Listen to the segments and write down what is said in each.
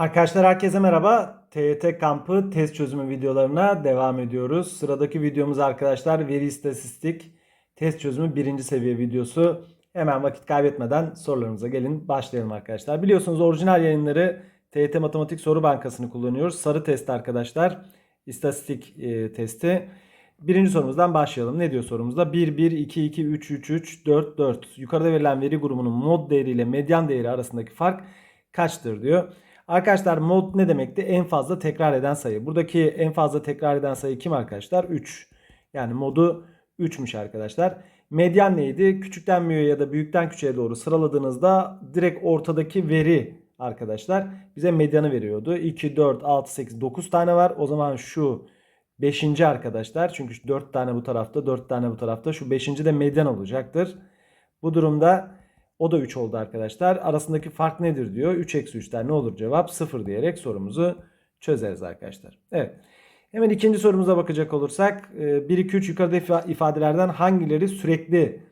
Arkadaşlar herkese merhaba. TYT kampı test çözümü videolarına devam ediyoruz. Sıradaki videomuz arkadaşlar veri istatistik test çözümü birinci seviye videosu. Hemen vakit kaybetmeden sorularımıza gelin başlayalım arkadaşlar. Biliyorsunuz orijinal yayınları TYT Matematik Soru Bankası'nı kullanıyoruz. Sarı test arkadaşlar. İstatistik e, testi. Birinci sorumuzdan başlayalım. Ne diyor sorumuzda? 1, 1, 2, 2, 3, 3, 3, 4, 4. Yukarıda verilen veri grubunun mod değeri ile medyan değeri arasındaki fark kaçtır diyor. Arkadaşlar mod ne demekti? En fazla tekrar eden sayı. Buradaki en fazla tekrar eden sayı kim arkadaşlar? 3. Yani modu 3'müş arkadaşlar. Medyan neydi? Küçükten büyüğe ya da büyükten küçüğe doğru sıraladığınızda direkt ortadaki veri arkadaşlar bize medyanı veriyordu. 2, 4, 6, 8, 9 tane var. O zaman şu 5. arkadaşlar. Çünkü 4 tane bu tarafta 4 tane bu tarafta. Şu 5. de medyan olacaktır. Bu durumda o da 3 oldu arkadaşlar. Arasındaki fark nedir diyor. 3 eksi 3'ten ne olur cevap? 0 diyerek sorumuzu çözeriz arkadaşlar. Evet. Hemen ikinci sorumuza bakacak olursak 1, 2, 3 yukarıda ifa- ifadelerden hangileri sürekli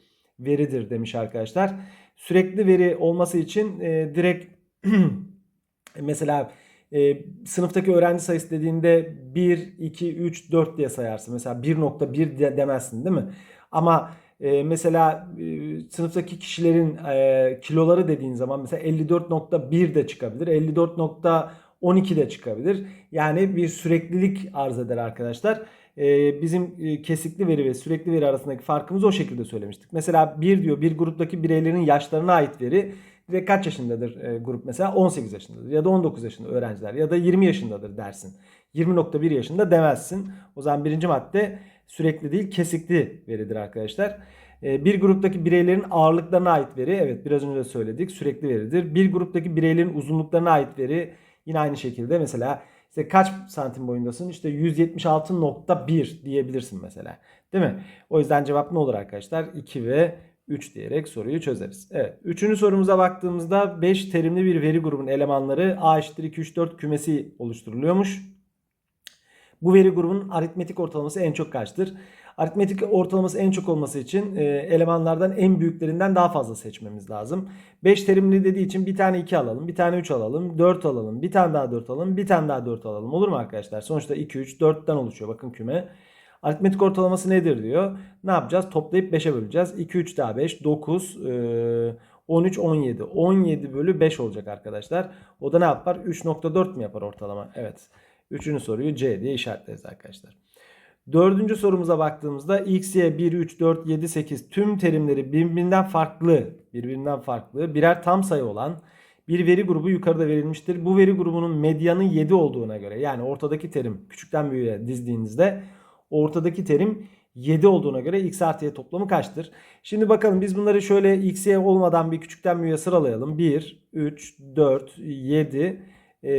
veridir demiş arkadaşlar. Sürekli veri olması için e, direkt mesela e, sınıftaki öğrenci sayısı dediğinde 1, 2, 3, 4 diye sayarsın. Mesela 1.1 de demezsin değil mi? Ama e, mesela e, sınıftaki kişilerin e, kiloları dediğin zaman mesela 54.1 de çıkabilir. 54.12 de çıkabilir. Yani bir süreklilik arz eder arkadaşlar. E, bizim e, kesikli veri ve sürekli veri arasındaki farkımızı o şekilde söylemiştik. Mesela bir diyor bir gruptaki bireylerin yaşlarına ait veri ve kaç yaşındadır grup mesela 18 yaşındadır ya da 19 yaşında öğrenciler ya da 20 yaşındadır dersin. 20.1 yaşında demezsin. O zaman birinci madde sürekli değil kesikli veridir arkadaşlar. E, bir gruptaki bireylerin ağırlıklarına ait veri evet biraz önce de söyledik sürekli veridir. Bir gruptaki bireylerin uzunluklarına ait veri yine aynı şekilde mesela işte kaç santim boyundasın? İşte 176.1 diyebilirsin mesela. Değil mi? O yüzden cevap ne olur arkadaşlar? 2 ve 3 diyerek soruyu çözeriz. Evet. Üçüncü sorumuza baktığımızda 5 terimli bir veri grubunun elemanları A eşittir 2, 3, 4 kümesi oluşturuluyormuş. Bu veri grubunun aritmetik ortalaması en çok kaçtır? Aritmetik ortalaması en çok olması için e, elemanlardan en büyüklerinden daha fazla seçmemiz lazım. 5 terimli dediği için bir tane 2 alalım, bir tane 3 alalım, 4 alalım, bir tane daha 4 alalım, bir tane daha 4 alalım. Olur mu arkadaşlar? Sonuçta 2, 3, 4'ten oluşuyor bakın küme. Aritmetik ortalaması nedir diyor. Ne yapacağız? Toplayıp 5'e böleceğiz. 2, 3 daha 5, 9, e, 13, 17. 17 bölü 5 olacak arkadaşlar. O da ne yapar? 3.4 mi yapar ortalama? Evet. Üçüncü soruyu C diye işaretleriz arkadaşlar. Dördüncü sorumuza baktığımızda x, y, 1, 3, 4, 7, 8 tüm terimleri birbirinden farklı, birbirinden farklı birer tam sayı olan bir veri grubu yukarıda verilmiştir. Bu veri grubunun medyanı 7 olduğuna göre yani ortadaki terim küçükten büyüğe dizdiğinizde ortadaki terim 7 olduğuna göre x artı y toplamı kaçtır? Şimdi bakalım biz bunları şöyle x, y olmadan bir küçükten büyüğe sıralayalım. 1, 3, 4, 7,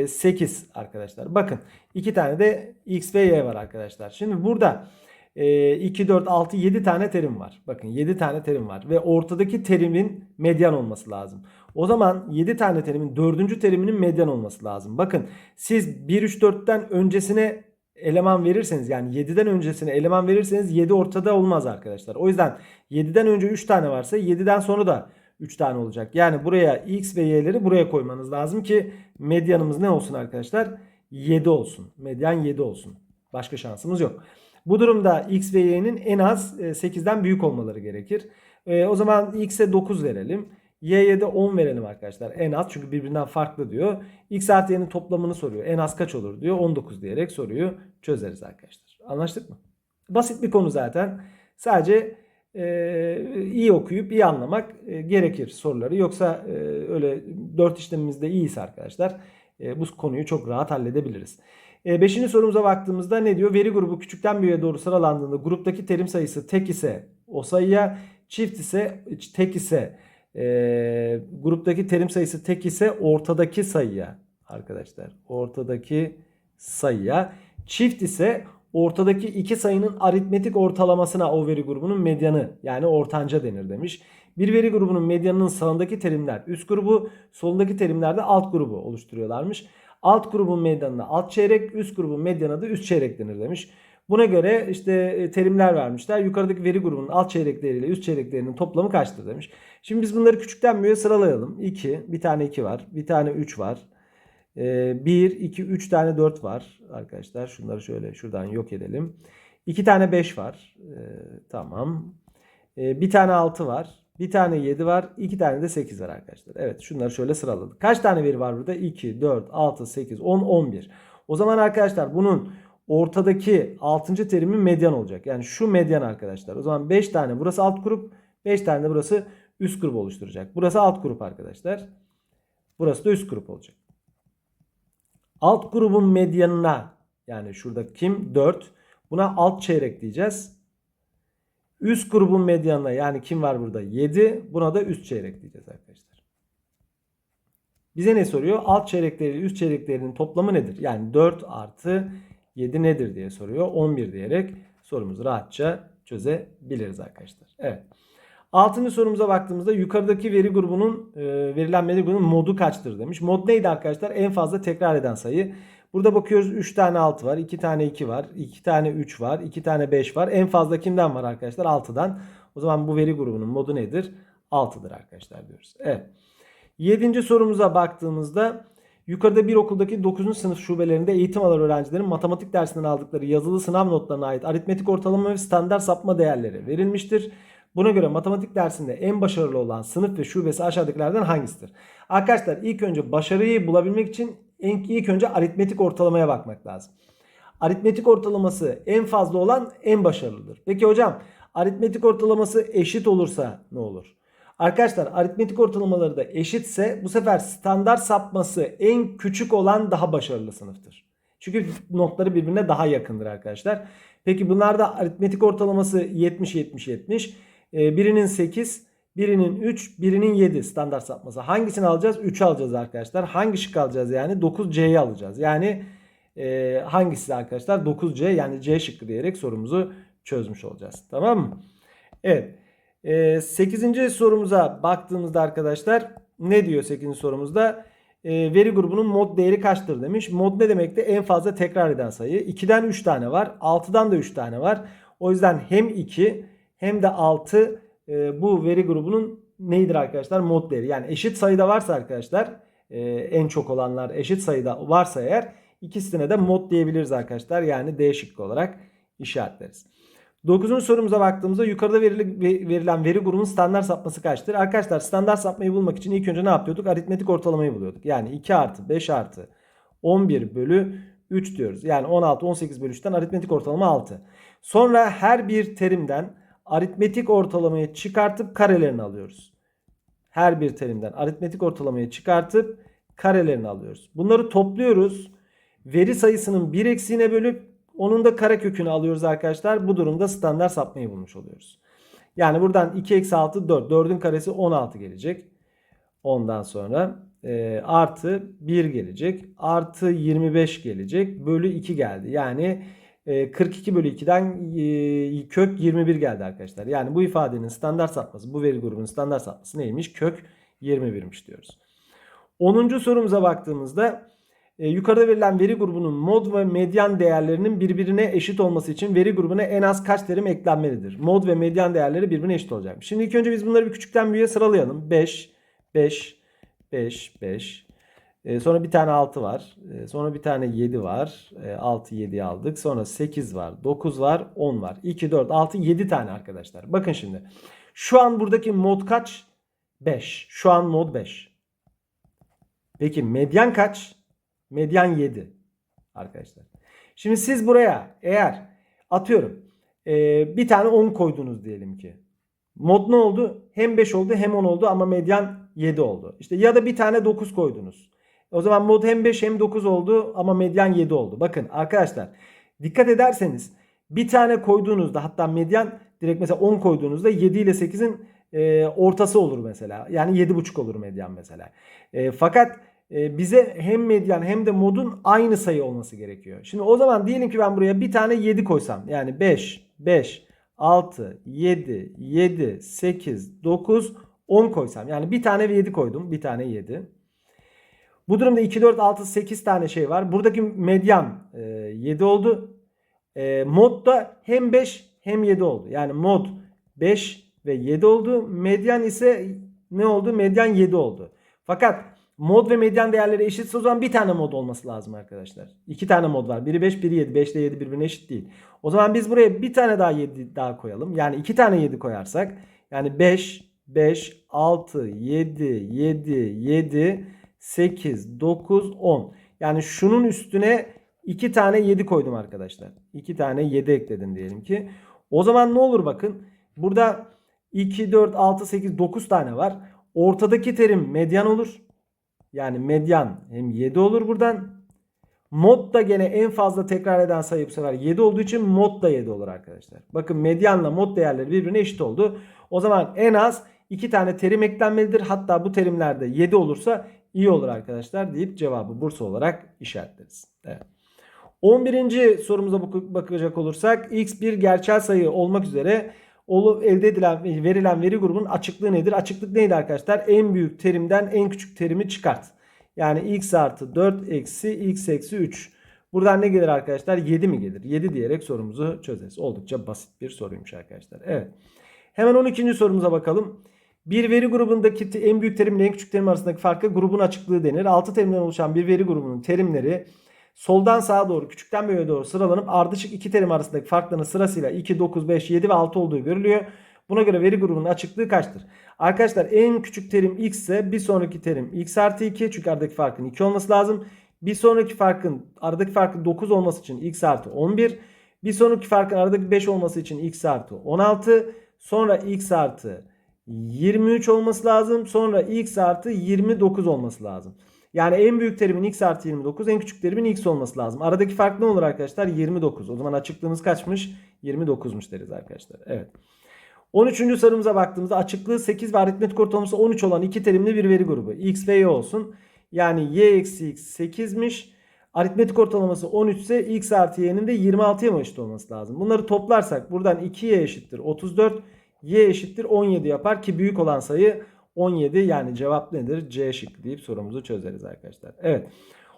8 arkadaşlar. Bakın iki tane de x ve y var arkadaşlar. Şimdi burada 2, 4, 6, 7 tane terim var. Bakın 7 tane terim var. Ve ortadaki terimin medyan olması lazım. O zaman 7 tane terimin 4. teriminin medyan olması lazım. Bakın siz 1, 3, 4'ten öncesine eleman verirseniz yani 7'den öncesine eleman verirseniz 7 ortada olmaz arkadaşlar. O yüzden 7'den önce 3 tane varsa 7'den sonra da 3 tane olacak. Yani buraya x ve y'leri buraya koymanız lazım ki medyanımız ne olsun arkadaşlar? 7 olsun. Medyan 7 olsun. Başka şansımız yok. Bu durumda x ve y'nin en az 8'den büyük olmaları gerekir. E, o zaman x'e 9 verelim. Y'ye de 10 verelim arkadaşlar. En az çünkü birbirinden farklı diyor. X artı y'nin toplamını soruyor. En az kaç olur diyor. 19 diyerek soruyu çözeriz arkadaşlar. Anlaştık mı? Basit bir konu zaten. Sadece e, iyi okuyup iyi anlamak e, gerekir soruları. Yoksa e, öyle 4 işlemimizde iyiyse arkadaşlar e, bu konuyu çok rahat halledebiliriz. E, beşinci sorumuza baktığımızda ne diyor? Veri grubu küçükten büyüğe doğru sıralandığında gruptaki terim sayısı tek ise o sayıya, çift ise tek ise e, gruptaki terim sayısı tek ise ortadaki sayıya arkadaşlar. Ortadaki sayıya. Çift ise ortadaki iki sayının aritmetik ortalamasına o veri grubunun medyanı yani ortanca denir demiş. Bir veri grubunun medyanının sağındaki terimler üst grubu, solundaki terimler de alt grubu oluşturuyorlarmış. Alt grubun medyanına alt çeyrek, üst grubun medyanına da üst çeyrek denir demiş. Buna göre işte e, terimler vermişler. Yukarıdaki veri grubunun alt çeyrekleriyle üst çeyreklerinin toplamı kaçtır demiş. Şimdi biz bunları küçükten büyüğe sıralayalım. 2, bir tane 2 var, bir tane 3 var. 1, 2, 3 tane 4 var arkadaşlar. Şunları şöyle şuradan yok edelim. 2 tane 5 var. Ee, tamam. Ee, bir tane 6 var. Bir tane 7 var. 2 tane de 8 var arkadaşlar. Evet şunları şöyle sıraladık. Kaç tane veri var burada? 2, 4, 6, 8, 10, 11. O zaman arkadaşlar bunun ortadaki 6. terimi medyan olacak. Yani şu medyan arkadaşlar. O zaman 5 tane burası alt grup. 5 tane de burası üst grup oluşturacak. Burası alt grup arkadaşlar. Burası da üst grup olacak. Alt grubun medyanına yani şurada kim? 4. Buna alt çeyrek diyeceğiz. Üst grubun medyanına yani kim var burada? 7. Buna da üst çeyrek diyeceğiz arkadaşlar. Bize ne soruyor? Alt çeyrekleri üst çeyreklerinin toplamı nedir? Yani 4 artı 7 nedir diye soruyor. 11 diyerek sorumuzu rahatça çözebiliriz arkadaşlar. Evet. Altıncı sorumuza baktığımızda yukarıdaki veri grubunun e, verilen veri grubunun modu kaçtır demiş. Mod neydi arkadaşlar? En fazla tekrar eden sayı. Burada bakıyoruz 3 tane 6 var, 2 tane 2 var, 2 tane 3 var, 2 tane 5 var. En fazla kimden var arkadaşlar? 6'dan. O zaman bu veri grubunun modu nedir? 6'dır arkadaşlar diyoruz. Evet. Yedinci sorumuza baktığımızda yukarıda bir okuldaki 9. sınıf şubelerinde eğitim alan öğrencilerin matematik dersinden aldıkları yazılı sınav notlarına ait aritmetik ortalama ve standart sapma değerleri verilmiştir. Buna göre matematik dersinde en başarılı olan sınıf ve şubesi aşağıdakilerden hangisidir? Arkadaşlar ilk önce başarıyı bulabilmek için ilk önce aritmetik ortalamaya bakmak lazım. Aritmetik ortalaması en fazla olan en başarılıdır. Peki hocam aritmetik ortalaması eşit olursa ne olur? Arkadaşlar aritmetik ortalamaları da eşitse bu sefer standart sapması en küçük olan daha başarılı sınıftır. Çünkü notları birbirine daha yakındır arkadaşlar. Peki bunlarda aritmetik ortalaması 70 70 70. Ee, birinin 8, birinin 3, birinin 7 standart sapması. Hangisini alacağız? 3'ü alacağız arkadaşlar. Hangi şık alacağız yani? 9C'yi alacağız. Yani e, hangisi arkadaşlar? 9C yani C şıkkı diyerek sorumuzu çözmüş olacağız. Tamam mı? Evet. E, 8. sorumuza baktığımızda arkadaşlar ne diyor 8. sorumuzda? E, veri grubunun mod değeri kaçtır demiş. Mod ne demekti? En fazla tekrar eden sayı. 2'den 3 tane var. 6'dan da 3 tane var. O yüzden hem 2 hem de 6 e, bu veri grubunun neydir arkadaşlar? Mod değeri. Yani eşit sayıda varsa arkadaşlar e, en çok olanlar eşit sayıda varsa eğer ikisine de mod diyebiliriz arkadaşlar. Yani D olarak işaretleriz. Dokuzuncu sorumuza baktığımızda yukarıda verili, verilen veri grubunun standart sapması kaçtır? Arkadaşlar standart sapmayı bulmak için ilk önce ne yapıyorduk? Aritmetik ortalamayı buluyorduk. Yani 2 artı 5 artı 11 bölü 3 diyoruz. Yani 16 18 bölü 3'ten aritmetik ortalama 6. Sonra her bir terimden aritmetik ortalamayı çıkartıp karelerini alıyoruz. Her bir terimden aritmetik ortalamayı çıkartıp karelerini alıyoruz. Bunları topluyoruz. Veri sayısının bir eksiğine bölüp onun da kare kökünü alıyoruz arkadaşlar. Bu durumda standart sapmayı bulmuş oluyoruz. Yani buradan 2 eksi 6 4. 4'ün karesi 16 gelecek. Ondan sonra e, artı 1 gelecek. Artı 25 gelecek. Bölü 2 geldi. Yani 42 bölü 2'den e, kök 21 geldi arkadaşlar. Yani bu ifadenin standart sapması, bu veri grubunun standart sapması neymiş? Kök 21'miş diyoruz. 10. sorumuza baktığımızda e, yukarıda verilen veri grubunun mod ve medyan değerlerinin birbirine eşit olması için veri grubuna en az kaç terim eklenmelidir? Mod ve medyan değerleri birbirine eşit olacak. Şimdi ilk önce biz bunları bir küçükten büyüğe sıralayalım. 5, 5, 5, 5, e, sonra bir tane 6 var. E, sonra bir tane 7 var. E, 6 7'yi aldık. Sonra 8 var. 9 var. 10 var. 2 4 6 7 tane arkadaşlar. Bakın şimdi. Şu an buradaki mod kaç? 5. Şu an mod 5. Peki medyan kaç? Medyan 7 arkadaşlar. Şimdi siz buraya eğer atıyorum e, bir tane 10 koydunuz diyelim ki. Mod ne oldu? Hem 5 oldu hem 10 oldu ama medyan 7 oldu. İşte ya da bir tane 9 koydunuz. O zaman mod hem 5 hem 9 oldu ama medyan 7 oldu. Bakın arkadaşlar dikkat ederseniz bir tane koyduğunuzda hatta medyan direkt mesela 10 koyduğunuzda 7 ile 8'in e, ortası olur mesela. Yani 7,5 olur medyan mesela. E, fakat e, bize hem medyan hem de modun aynı sayı olması gerekiyor. Şimdi o zaman diyelim ki ben buraya bir tane 7 koysam. Yani 5, 5, 6, 7, 7, 8, 9, 10 koysam. Yani bir tane 7 koydum. Bir tane 7. Bu durumda 2, 4, 6, 8 tane şey var. Buradaki medyan e, 7 oldu. E, mod da hem 5 hem 7 oldu. Yani mod 5 ve 7 oldu. Medyan ise ne oldu? Medyan 7 oldu. Fakat Mod ve medyan değerleri eşitse o zaman bir tane mod olması lazım arkadaşlar. İki tane mod var. Biri 5, biri 7. 5 ile 7 birbirine eşit değil. O zaman biz buraya bir tane daha 7 daha koyalım. Yani iki tane 7 koyarsak yani 5, 5, 6, 7, 7, 7, 8, 9, 10. Yani şunun üstüne iki tane 7 koydum arkadaşlar. İki tane 7 ekledim diyelim ki. O zaman ne olur bakın. Burada 2, 4, 6, 8, 9 tane var. Ortadaki terim medyan olur. Yani medyan hem 7 olur buradan. Mod da gene en fazla tekrar eden sayı bu sefer 7 olduğu için mod da 7 olur arkadaşlar. Bakın medyanla mod değerleri birbirine eşit oldu. O zaman en az 2 tane terim eklenmelidir. Hatta bu terimlerde 7 olursa iyi olur arkadaşlar deyip cevabı Bursa olarak işaretleriz. Evet. 11. sorumuza bak- bakacak olursak x bir gerçel sayı olmak üzere elde edilen verilen veri grubunun açıklığı nedir? Açıklık neydi arkadaşlar? En büyük terimden en küçük terimi çıkart. Yani x artı 4 eksi x eksi 3. Buradan ne gelir arkadaşlar? 7 mi gelir? 7 diyerek sorumuzu çözeriz. Oldukça basit bir soruymuş arkadaşlar. Evet. Hemen 12. sorumuza bakalım. Bir veri grubundaki en büyük terimle en küçük terim arasındaki farkı grubun açıklığı denir. 6 terimden oluşan bir veri grubunun terimleri soldan sağa doğru küçükten büyüğe doğru sıralanıp ardışık iki terim arasındaki farkların sırasıyla 2, 9, 5, 7 ve 6 olduğu görülüyor. Buna göre veri grubunun açıklığı kaçtır? Arkadaşlar en küçük terim x ise bir sonraki terim x artı 2 çünkü aradaki farkın 2 olması lazım. Bir sonraki farkın aradaki farkın 9 olması için x artı 11. Bir sonraki farkın aradaki 5 olması için x artı 16. Sonra x artı 23 olması lazım. Sonra x artı 29 olması lazım. Yani en büyük terimin x artı 29 en küçük terimin x olması lazım. Aradaki fark ne olur arkadaşlar? 29. O zaman açıklığımız kaçmış? 29'muş deriz arkadaşlar. Evet. 13. sorumuza baktığımızda açıklığı 8 ve aritmetik ortalaması 13 olan iki terimli bir veri grubu. X ve Y olsun. Yani Y eksi X 8'miş. Aritmetik ortalaması 13 ise X artı Y'nin de 26'ya mı eşit olması lazım? Bunları toplarsak buradan 2Y eşittir 34. Y eşittir 17 yapar ki büyük olan sayı 17 yani cevap nedir? C şıkkı deyip sorumuzu çözeriz arkadaşlar. Evet.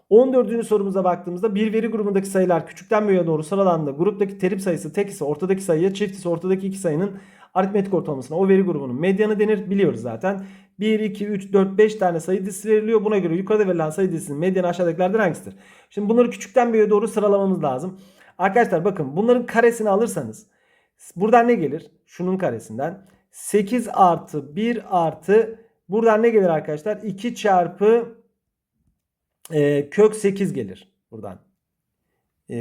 14. sorumuza baktığımızda bir veri grubundaki sayılar küçükten büyüğe doğru sıralandığında gruptaki terim sayısı tek ise ortadaki sayıya çift ise ortadaki iki sayının aritmetik ortalamasına o veri grubunun medyanı denir. Biliyoruz zaten. 1, 2, 3, 4, 5 tane sayı dizisi veriliyor. Buna göre yukarıda verilen sayı dizisinin medyanı aşağıdakilerden hangisidir? Şimdi bunları küçükten büyüğe doğru sıralamamız lazım. Arkadaşlar bakın bunların karesini alırsanız buradan ne gelir? Şunun karesinden 8 artı 1 artı buradan ne gelir arkadaşlar? 2 çarpı e, kök 8 gelir buradan. E,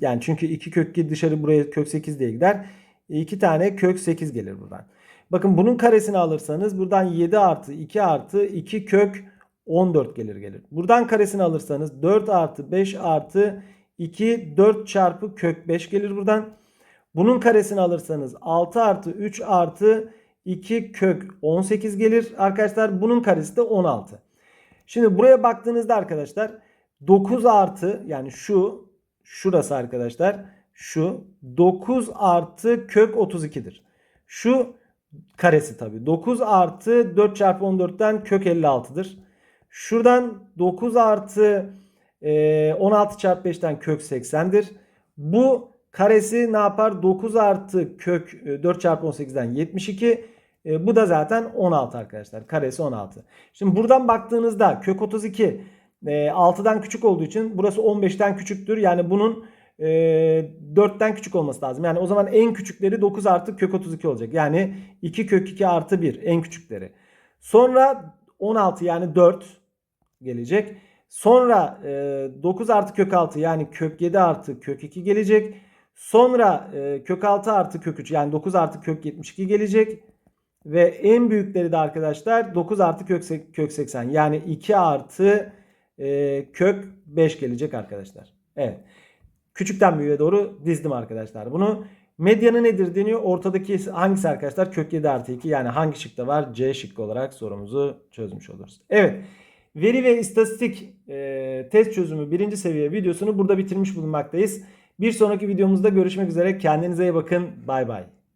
yani çünkü 2 kök 2 dışarı buraya kök 8 diye gider. 2 tane kök 8 gelir buradan. Bakın bunun karesini alırsanız buradan 7 artı 2 artı 2 kök 14 gelir gelir. Buradan karesini alırsanız 4 artı 5 artı 2 4 çarpı kök 5 gelir buradan. Bunun karesini alırsanız 6 artı 3 artı 2 kök 18 gelir. Arkadaşlar bunun karesi de 16. Şimdi buraya baktığınızda arkadaşlar 9 artı yani şu şurası arkadaşlar şu 9 artı kök 32'dir. Şu karesi tabi 9 artı 4 çarpı 14'ten kök 56'dır. Şuradan 9 artı e, 16 çarpı 5'ten kök 80'dir. Bu karesi ne yapar? 9 artı kök e, 4 çarpı 18'den 72. E, bu da zaten 16 arkadaşlar. Karesi 16. Şimdi buradan baktığınızda kök 32 e, 6'dan küçük olduğu için burası 15'ten küçüktür. Yani bunun e, 4'ten küçük olması lazım. Yani o zaman en küçükleri 9 artı kök 32 olacak. Yani 2 kök 2 artı 1 en küçükleri. Sonra 16 yani 4 gelecek. Sonra e, 9 artı kök 6 yani kök 7 artı kök 2 gelecek. Sonra e, kök 6 artı kök 3 yani 9 artı kök 72 gelecek. Ve en büyükleri de arkadaşlar 9 artı kök, kök 80 yani 2 artı e, kök 5 gelecek arkadaşlar. Evet. Küçükten büyüğe doğru dizdim arkadaşlar. Bunu medyanı nedir deniyor. Ortadaki hangisi arkadaşlar? Kök 7 artı 2 yani hangi şıkta var? C şıkkı olarak sorumuzu çözmüş oluruz. Evet. Veri ve istatistik e, test çözümü birinci seviye videosunu burada bitirmiş bulunmaktayız. Bir sonraki videomuzda görüşmek üzere. Kendinize iyi bakın. Bay bay.